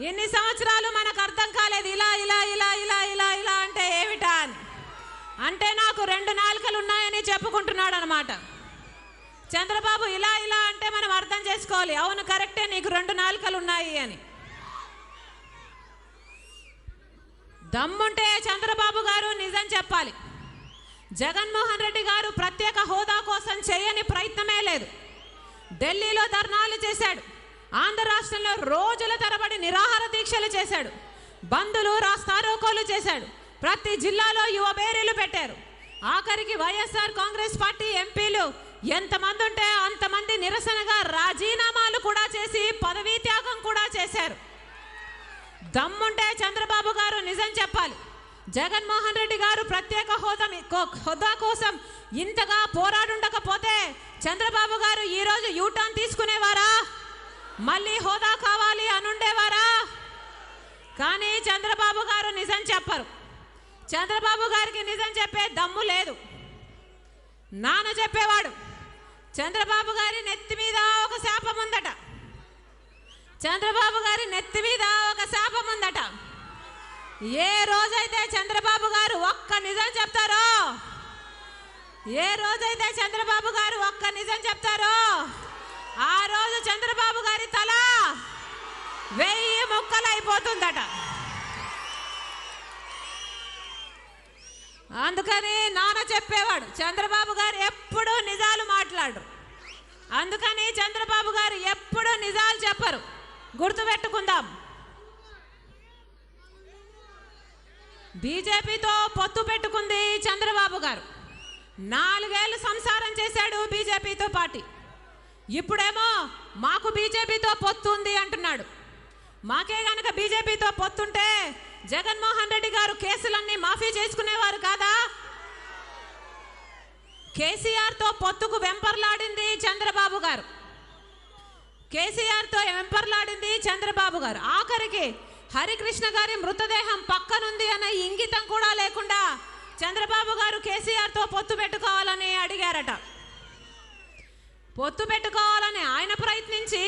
ఎన్ని సంవత్సరాలు మనకు అర్థం కాలేదు? ఇలా ఇలా ఇలా ఇలా ఇలా ఇలా అంటే ఏమిటా అని. అంటే నాకు రెండు నాలుకలు ఉన్నాయని చెప్పుకుంటున్నాడు అనమాట చంద్రబాబు ఇలా ఇలా అంటే మనం అర్థం చేసుకోవాలి. అవును కరెక్టే నీకు రెండు నాలుకలు ఉన్నాయి అని. దమ్ముంటే చంద్రబాబు గారు నిజం చెప్పాలి. జగన్మోహన్ రెడ్డి గారు ప్రత్యేక హోదా కోసం చేయని ప్రయత్నమే లేదు. ఢిల్లీలో ధర్నాలు చేశాడు. ఆంధ్ర రాష్ట్రంలో రోజుల తరబడి నిరాహార దీక్షలు చేశాడు. బంధులు రాస్తారోకోలు చేశాడు. ప్రతి జిల్లాలో యువ బేరీలు పెట్టారు. ఆఖరికి వైఎస్ఆర్ కాంగ్రెస్ పార్టీ ఎంపీలు ఎంతమంది ఉంటే అంతమంది నిరసనగా రాజీనామాలు కూడా చేసి పదవీ త్యాగం కూడా చేశారు. దమ్ముంటే చంద్రబాబు గారు నిజం చెప్పాలి. జగన్మోహన్ రెడ్డి గారు ప్రత్యేక హోదా మీ- కో- హోదా కోసం ఇంతగా పోరాడుండకపోతే చంద్రబాబు గారు ఈరోజు యూటర్న్ తీసుకునేవారా? మళ్ళీ హోదా కావాలి అనుండేవారా? కానీ చంద్రబాబు గారు నిజం చెప్పరు. చంద్రబాబు గారికి నిజం చెప్పే దమ్ము లేదు. నాన్న చెప్పేవాడు చంద్రబాబు గారి నెత్తి మీద ఒక శాపం ఉందట. చంద్రబాబు గారి నెత్తి మీద ఒక శాపం ఉందట. ఏ రోజైతే చంద్రబాబు గారు ఒక్క నిజం చెప్తారో ఏ రోజైతే చంద్రబాబు గారు ఒక్క నిజం చెప్తారో వెయ్యి ముక్కలైపోతుందట అందుకని నాన్న చెప్పేవాడు చంద్రబాబు గారు ఎప్పుడూ నిజాలు మాట్లాడరు. అందుకని చంద్రబాబు గారు ఎప్పుడూ నిజాలు చెప్పరు. గుర్తుపెట్టుకుందాం. బీజేపీతో పొత్తు పెట్టుకుంది చంద్రబాబు గారు. నాలుగేళ్ళు సంసారం చేశాడు బీజేపీతో పార్టీ ఇప్పుడేమో మాకు బీజేపీతో పొత్తు ఉంది అంటున్నాడు. మాకే గనక బీజేపీతో పొత్తుంటే జగన్మోహన్ రెడ్డి గారు కేసులన్నీ మాఫీ చేసుకునేవారు కాదా? కేసీఆర్తో పొత్తుకు వెంపర్లాడింది చంద్రబాబు గారు. కేసీఆర్తో వెంపర్లాడింది చంద్రబాబు గారు. ఆఖరికి హరికృష్ణ గారి మృతదేహం పక్కనుంది అనే ఇంగితం కూడా లేకుండా చంద్రబాబు గారు కేసీఆర్తో పొత్తు పెట్టుకోవాలని అడిగారట. పొత్తు పెట్టుకోవాలని ఆయన ప్రయత్నించి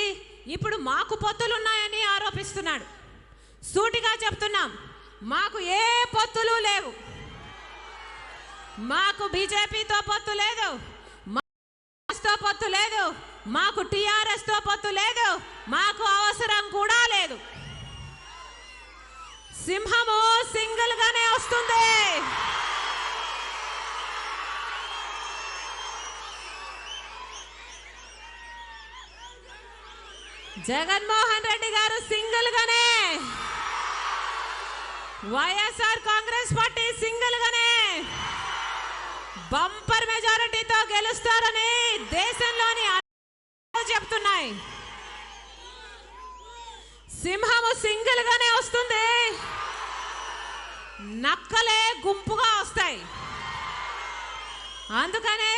ఇప్పుడు మాకు పొత్తులు ఉన్నాయని ఆరోపిస్తున్నాడు. సూటిగా చెప్తున్నాం మాకు ఏ పొత్తులు లేవు. మాకు బీజేపీతో పొత్తు లేదు మా- తో పొత్తు లేదు మాకు టిఆర్ఎస్తో పొత్తు లేదు మాకు అవసరం కూడా లేదు. సింహము సింగిల్ గానే వస్తుంది. జగన్మోహన్ రెడ్డి గారు సింగిల్ గానే. వైఎస్ఆర్ కాంగ్రెస్ పార్టీ సింగిల్ గానే. బంపర్ మెజారిటీతో గెలుస్తారని దేశంలోని చెప్తున్నాయి. సింహము సింగిల్ గానే వస్తుంది. నక్కలే గుంపుగా వస్తాయి. అందుకనే